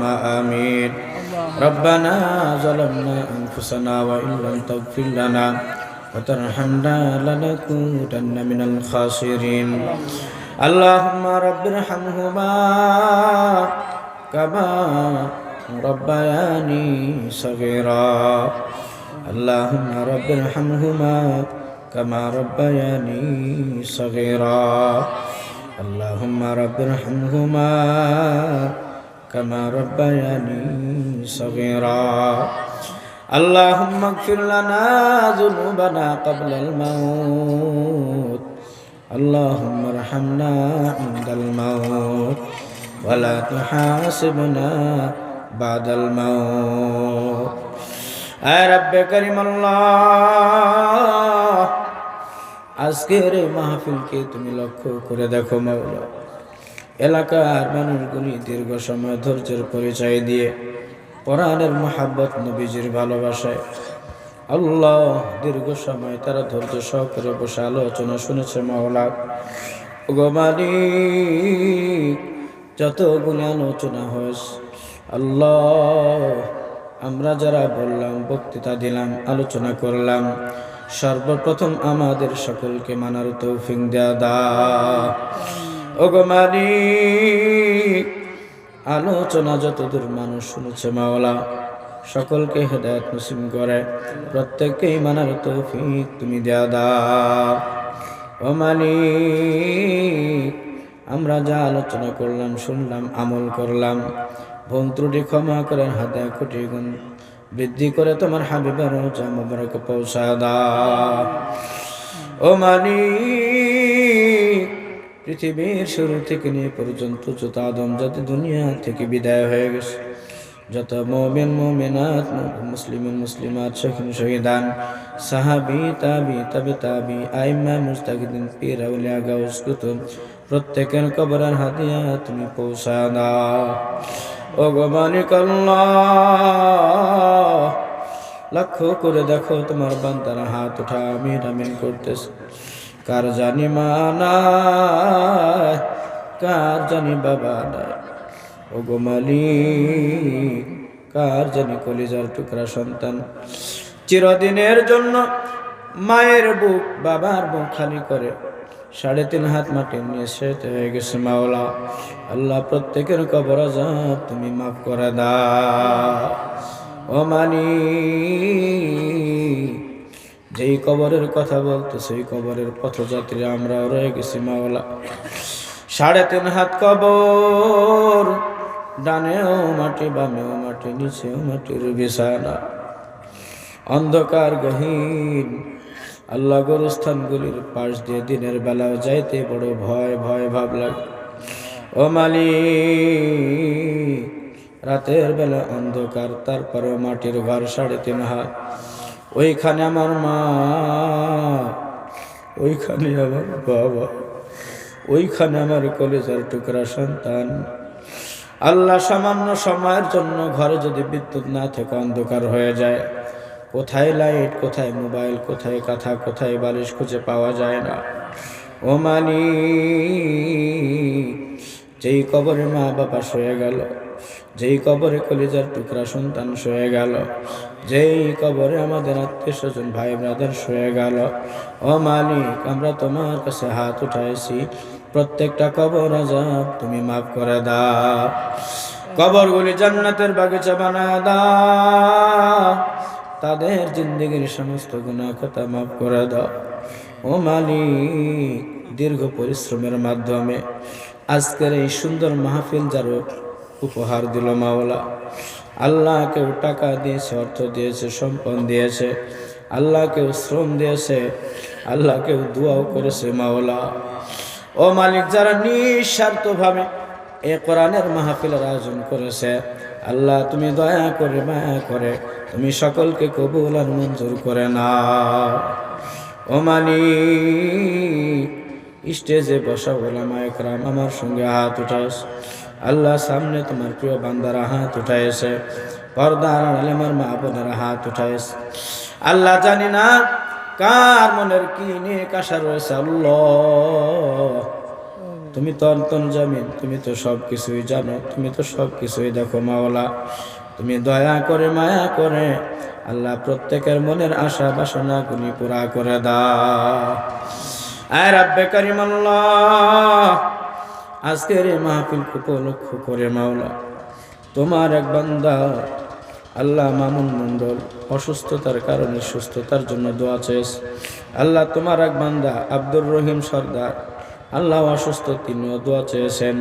اللهم آمين ربنا ظلمنا أنفسنا وإن لم تغفر لنا وترحمنا لنكونن من الخاسرين اللهم رب ارحمهما كما ربياني صغيرا اللهم رب ارحمهما كما ربياني صغيرا اللهم رب ارحمهما كما ربياني صغيرا اللهم اغفر لنا ذنوبنا قبل الموت اللهم ارحمنا عند الموت ولا تحاسبنا بعد الموت আয় রব্বে করিম আল্লাহ আজকের এই মাহফিলকে তুমি লক্ষ্য করে দেখো মাওলা এলাকার মানুষগুলি দীর্ঘ সময় ধৈর্যের পরিচয় দিয়ে পরাণের মহাব্বত নবীজির ভালোবাসায়। আল্লাহ দীর্ঘ সময় তারা ধৈর্য সহকারে বসে আলোচনা শুনেছে মাওলা। গো মালিক, যতগুলি আলোচনা হয়েছে, আল্লাহ, আমরা যারা বললাম, বক্তৃতা দিলাম, আলোচনা করলাম, সর্বপ্রথম আমাদের সকলকে মানার তৌফিক দেয়া দা ওগো মালিক, আলোচনা যতদূর মানুষ শুনেছে মাওলা, সকলকে হেদায়ত নসিম করে, প্রত্যেককেই মানার তৌফিক তুমি দেয়া দা ও আমরা যা আলোচনা করলাম, শুনলাম, আমল করলাম, ভুল ত্রুটি ক্ষমা করে হাতে কোটি গুণ বৃদ্ধি করে তোমার হাবিবের মোবারক পৌঁছা দা ও মালিক পৃথিবীর শুরু থেকে নিয়ে পর্যন্ত যত আদম, যত দুনিয়া থেকে বিদায় হয়ে গেছে, যত মোমেন, মোমেনাত মুসলিম মুসলিমাত, শহীদ, শহীদান, সাহাবি, তাবি, তবে তাবি, আইমা, মুস্তাকিদিন, পীর, আউলিয়া, গাউস, কুতুব, প্রত্যেকের কবরের হাতিয়া তুমি পৌঁছা দাও। ও গো মালিক লক্ষ্য করে দেখো তোমার বান্দারা হাত উঠা আমিন আমিন করতেছে। কার জানি মা নাই কার জানি বাবা নাই ও গো মালিক, কার জানি কলিজার টুকরা সন্তান। চিরদিনের জন্য মায়ের বুক বাবার বুক খালি করে সাড়ে তিন হাত মাটি নিয়ে শেষ হয়ে গেছে মাওলা। আল্লাহ প্রত্যেকের কবর তুমি মাফ করে দাও। ও মালিক যেই কবরের কথা বলতো, সেই কবরের পথযাত্রী আমরা রয়ে গেছি, মাওলা। সাড়ে তিন হাত কবর, ডানেও মাটি, বামেও মাটি, নিচেও মাটির বিছানা। অন্ধকার গহীন, আল্লাহ গোরস্থানগুলির পাশ দিয়ে দিনের বেলাও যাইতে বড় ভয় ভয়, ভাব লাগে। ও মালিক, রাতের বেলা অন্ধকার, তারপরেও মাটির ঘর সাড়ে তিন হাত। ওইখানে আমার মা, ওইখানে আমার বাবা, ওইখানে আমার কলেজের টুকরা সন্তান। আল্লাহ সামান্য সময়ের জন্য ঘরে যদি বিদ্যুৎ না থেকে, অন্ধকার হয়ে যায়। কোথায় লাইট, কোথায় মোবাইল, কোথায় কাঁথা, কোথায় বালিশ খুঁজে পাওয়া যায় না। ও মানি যেই কবরে মা বাবা শুয়ে গেল যেই কবরে কলিজার টুকরা সন্তান শুয়ে গেল, যেই কবরে আমাদের আত্মীয় স্বজন ভাই ব্রাদার শুয়ে গেল, ও মালিক, আমরা তোমার কাছে হাত উঠাইছি। প্রত্যেকটা কবর আজাব তুমি মাফ করে দাও। কবরগুলি জান্নাতের বাগিচা বানা দাও। তাদের জিন্দগির সমস্ত গুণা কথা মাফ করে দাও। ও মালিক, দীর্ঘ পরিশ্রমের মাধ্যমে আজকের এই সুন্দর মাহফিল যার উপহার দিল মাওলা। আল্লাহ কেউ টাকা দিয়েছে, অর্থ দিয়েছে, সম্পদ দিয়েছে। আল্লাহ কেউ শ্রম দিয়েছে আল্লাহ কেউ দোয়াও করেছে মাওলা। ও মালিক, যারা নিঃস্বার্থভাবে এ কোরআনের মাহফিলের আয়োজন করেছে, আল্লাহ তুমি দয়া করে, মায়া করে, তুমি সকলকে কবুল আর মঞ্জুর করে না ও মালিক, স্টেজে বসা ওলামা একরাম আমার সঙ্গে হাত উঠাস। আল্লাহ সামনে তোমার প্রিয় বান্দারা হাত উঠাইছে পর্দার আড়ালে আমার মা বোনেরা হাত উঠাইছে আল্লাহ জানি না কার মনের কি নিয়ে কাশা রয়েছে। আল্লাহ, তুমি তো অন্তন জামিন, তুমি তো সব কিছুই জানো, তুমি তো সব কিছুই দেখো মাওলা। তুমি দয়া করে, মায়া করে আল্লাহ প্রত্যেকের মনের আশা বাসনাগুলি পুরা করে দা আয় রাব্বে করিম আল্লাহ আজকের এই মাহফিল উপলক্ষ করে মাওলা। তোমার এক বান্দা, আল্লাহ মামুন মণ্ডল অসুস্থতার কারণে সুস্থতার জন্য দোয়া চেয়েছে আল্লাহ তোমার এক বান্দা, আব্দুর রহিম সর্দার, আল্লাহ অসুস্থ তিনিও দোয়া চেয়েছেন।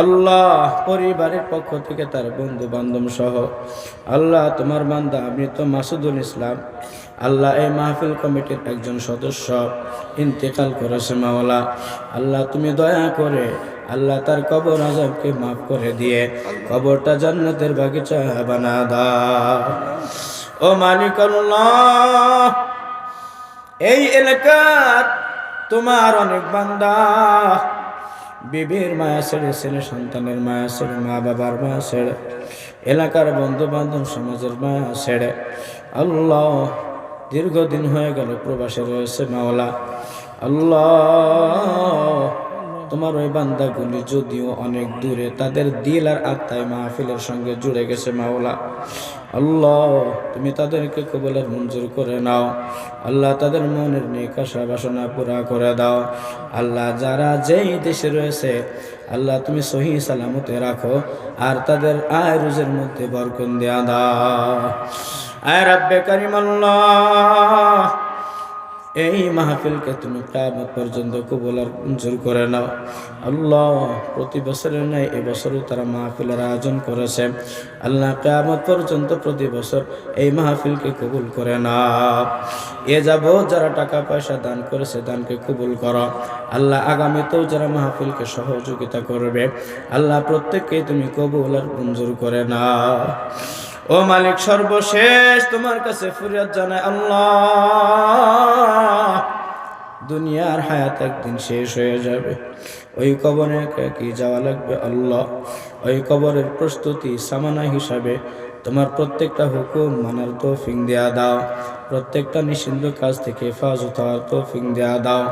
আল্লাহ পরিবারের পক্ষ থেকে তার বন্ধু বান্ধব সহ আল্লাহ তোমার বান্দা মৃত মাসুদুল ইসলাম আল্লাহ এই মাহফিল কমিটির একজন সদস্য ইন্তেকাল করেছে মাওলা। আল্লাহ তুমি দয়া করে আল্লাহ তার কবর আজবকে মাফ করে দিয়ে কবরটা জান্নাতের বাগিচা বানা দাও। ও মালিক এই এলাকার তোমার অনেক বান্দা। বিবির মায়া ছেড়ে ছেলে সন্তানের মায়া ছেড়ে, মা বাবার মায়া ছেড়ে, এলাকার বন্ধু বান্ধব সমাজের মায়া ছেড়ে, আল্লাহ দীর্ঘদিন হয়ে গেল, প্রবাসে রয়েছে মাওলা। আল্লাহ, তোমার ওই বান্দাগুলি যদিও অনেক দূরে, তাদের দিল আর আত্মায় মাহফিলের সঙ্গে জুড়ে গেছে মাওলা। আল্লাহ, তুমি তাদেরকে কবলের মঞ্জুর করে নাও। আল্লাহ, তাদের মনের নিকাশা বাসনা পুরা করে দাও। আল্লাহ, যারা যেই দেশে রয়েছে, আল্লাহ, তুমি সহি সালামতে রাখো, আর তাদের আয় রুজের মধ্যে বরকন দেয়া দাও। আয় রাব্বে করিম এই মাহফিলকে তুমি কামত পর্যন্ত কবুলার মঞ্জুর করে নাও। আল্লাহ প্রতি বছরের ন্যায় এবছরও তারা মাহফিলের আয়োজন করেছে। আল্লাহ কামত পর্যন্ত প্রতি বছর এই মাহফিলকে কবুল করে নাও। এ যাব যারা টাকা পয়সা দান করেছে দানকে কবুল করো। আল্লাহ আগামীতেও যারা মাহফিলকে সহযোগিতা করবে, আল্লাহ প্রত্যেককে তুমি কবুল আর মঞ্জুর করে নাও। ও মালিক, সর্বশেষ তোমার কাছে ফুরিয়াদ জানায় আল্লাহ। দুনিয়ার হায়াত একদিন শেষ হয়ে যাবে। ওই কবরে কি যাওয়া লাগবে আল্লাহ? ওই কবরের প্রস্তুতি সামানা হিসাবে তোমার প্রত্যেকটা হুকুম মানার তৌফিক দেয়া দাও। প্রত্যেকটা নিষিদ্ধ কাজ থেকে হেফাজত হওয়ার তৌফিক দেয়া দাও।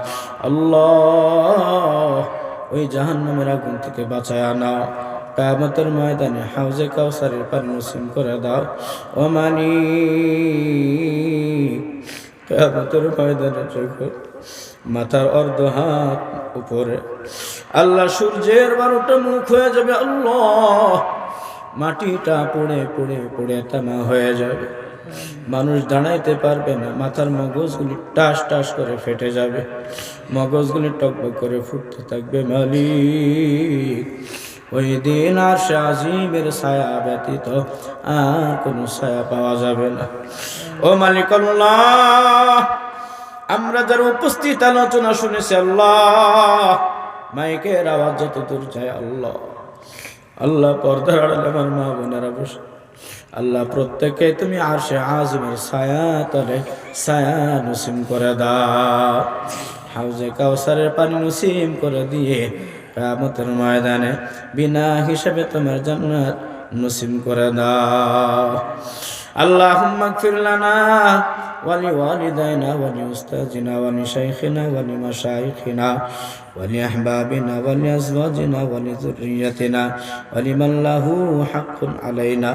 আল্লাহ, ওই জাহান্নামের আগুন থেকে বাঁচায় নাও। কামতের ময়দানে হাউজে কাউসারের পানি নসিম করে দাও। ও মানি কামতের ময়দানে মাথার অর্ধ হাত উপরে। আল্লাহ সূর্যের বারোটা মুখ হয়ে যাবে, আল্লাহ, মাটিটা পড়ে পড়ে পড়ে তামা হয়ে যাবে। মানুষ দাঁড়াইতে পারবে না, মাথার মগজগুলি টাস টাস করে ফেটে যাবে। মগজগুলি টকবক করে ফুটতে থাকবে মালিক। ওই দিন আর সে আজিমের ছায়া ব্যতীত আর কোনো ছায়া পাওয়া যাবে না। ও মালিক আমরা যারা উপস্থিত, আলোচনা শুনেছি আল্লাহ, মাইকের আওয়াজ যত দূর যায় আল্লাহ। আল্লাহ পর্দার আড়ালে আমার মা বোনেরা বসে। আল্লাহ প্রত্যেককে তুমি আর সে আজমের ছায়া তলে ছায়া নসিম করে দাও। হাউজে কাউসারের পানি নসিম করে দিয়ে কামতের ময়দানে বিনা হিসাবে তোমার জান্নাত নসিম করে দাও اللهم اغفر لنا ولوالدينا ولأستاذنا ولشيخنا ولمشايخنا ولأحبابنا ولأزواجنا ولذريتنا ولمن له حق علينا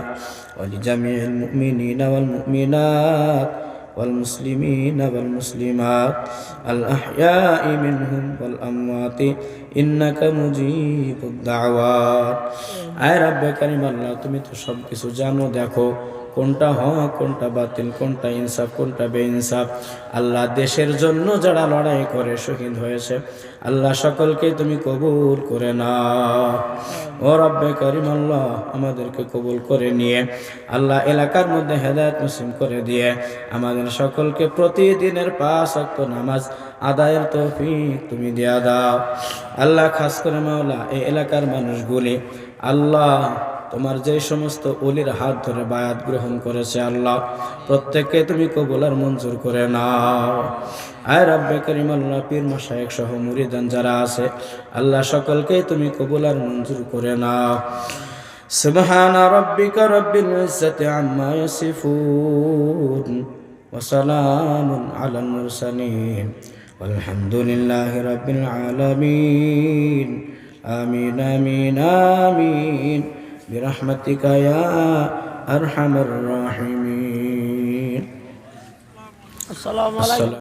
ولجميع المؤمنين والمؤمنات والمسلمين والمسلمات الأحياء منهم والأموات إنك مجيب الدعوات আয় রব্বে করিম আল্লাহ তুমি তো সব কিছু জানো দেখো কোনটা হক, কোনটা বাতিল, কোনটা ইনসাফ, কোনটা বেইনসাফ। আল্লাহ দেশের জন্য যারা লড়াই করে শহীদ হয়েছে, আল্লাহ সকলকে তুমি কবুল করে নাও। ও রব্বে করিম আল্লাহ, আমাদেরকে কবুল করে নিয়ে, আল্লাহ এলাকার মধ্যে হেদায়ত মুসিম করে দিয়ে, আমাদের সকলকে প্রতিদিনের পাঁচ অক্ত নামাজ আদায়ের তৌফিক তুমি দেয়া দাও। আল্লাহ খাস করে মাওলা, এই এলাকার মানুষগুলি, আল্লাহ তোমার যে সমস্ত অলির হাত ধরে বায়াত গ্রহণ করেছে আল্লাহ প্রত্যেককে তুমি কবুলার মঞ্জুর করে নাও আয় রাব্বে করিম আল্লাহ পীর মশায়েক সহ মুরিদান যারা আছে আল্লাহ সকলকে তুমি কবুলার মঞ্জুর করে নাও সুবহান রব্বিকা রব্বিল ইজ্জাতি আম্মা ইয়াসিফুন ওয়া সালামুন আলাল মুরসালিন والحمد لله رب العالمين آمين آمين آمين برحمتك يا أرحم الراحمين. السلام عليكم.